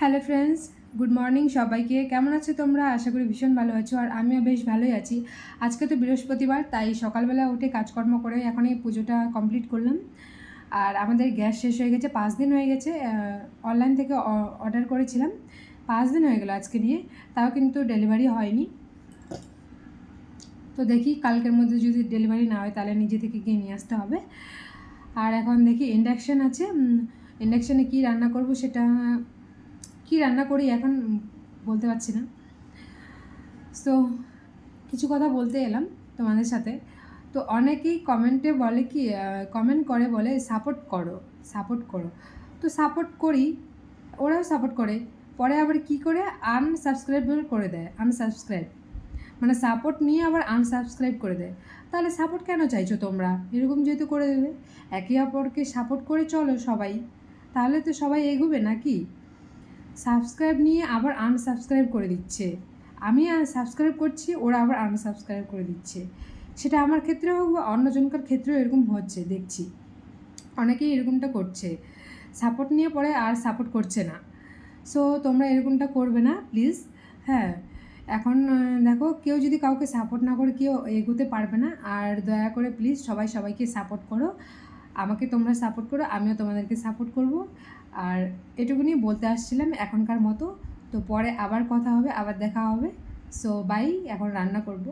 Hello friends, good morning সবাইকে। কেমন আছো তোমরা? আশা করি ভীষণ ভালো আছো আর আমিও বেশ ভালোই আছি। আজকে তো বৃহস্পতিবার, তাই সকালবেলা উঠে কাজকর্ম করে এখন এই পুজোটা কমপ্লিট করলাম। আর আমাদের গ্যাস শেষ হয়ে গেছে, পাঁচ দিন হয়ে গেছে অনলাইন থেকে অর্ডার করেছিলাম। পাঁচ দিন হয়ে গেলো আজকে নিয়ে, তাও কিন্তু ডেলিভারি হয়নি। তো দেখি, কালকের মধ্যে যদি ডেলিভারি না হয়, তাহলে নিজে থেকে গিয়ে নিয়ে আসতে হবে। আর এখন দেখি ইন্ডাকশান আছে। ইন্ডাকশানে কী রান্না করব সেটা কি রান্না করি এখন বলতে পারছি না। সো কিছু কথা বলতে এলাম তোমাদের সাথে। তো অনেকেই কমেন্টে বলে কি কমেন্ট করে বলে সাপোর্ট করো সাপোর্ট করো। তো সাপোর্ট করি, ওরাও সাপোর্ট করে। পরে আবার কি করে? আনসাবস্ক্রাইব করে দেয় আনসাবস্ক্রাইব মানে সাপোর্ট নিয়ে আবার আনসাবস্ক্রাইব করে দেয়। তাহলে সাপোর্ট কেন চাইছো তোমরা? এরকম যেহেতু করে দেবে। একে অপরকে সাপোর্ট করে চলো সবাই। তাহলে তো সবাই এগোবে নাকি? সাবস্ক্রাইব নিয়ে আবার আনসাবস্ক্রাইব করে দিচ্ছে। আমি সাবস্ক্রাইব করছি, ওরা আবার আনসাবস্ক্রাইব করে দিচ্ছে। সেটা আমার ক্ষেত্রে হোক বা অন্যজনকার ক্ষেত্রেও এরকম হচ্ছে, দেখছি। অনেকেই এরকমটা করছে। সাপোর্ট নিয়ে পরে আর সাপোর্ট করছে না। সো, তোমরা এরকমটা করবে না, প্লিজ। হ্যাঁ এখন দেখো, কেউ যদি কাউকে সাপোর্ট না করে কেউ এগোতে পারবে না। আর দয়া করে প্লিজ সবাই সবাইকে সাপোর্ট করো। আমাকে তোমরা সাপোর্ট করো, আমিও তোমাদেরকে সাপোর্ট করব। আর এটুকুনি বলতে আসছিলাম এখনকার মতো। তো পরে আবার কথা হবে, আবার দেখা হবে। সো বাই এখন রান্না করব।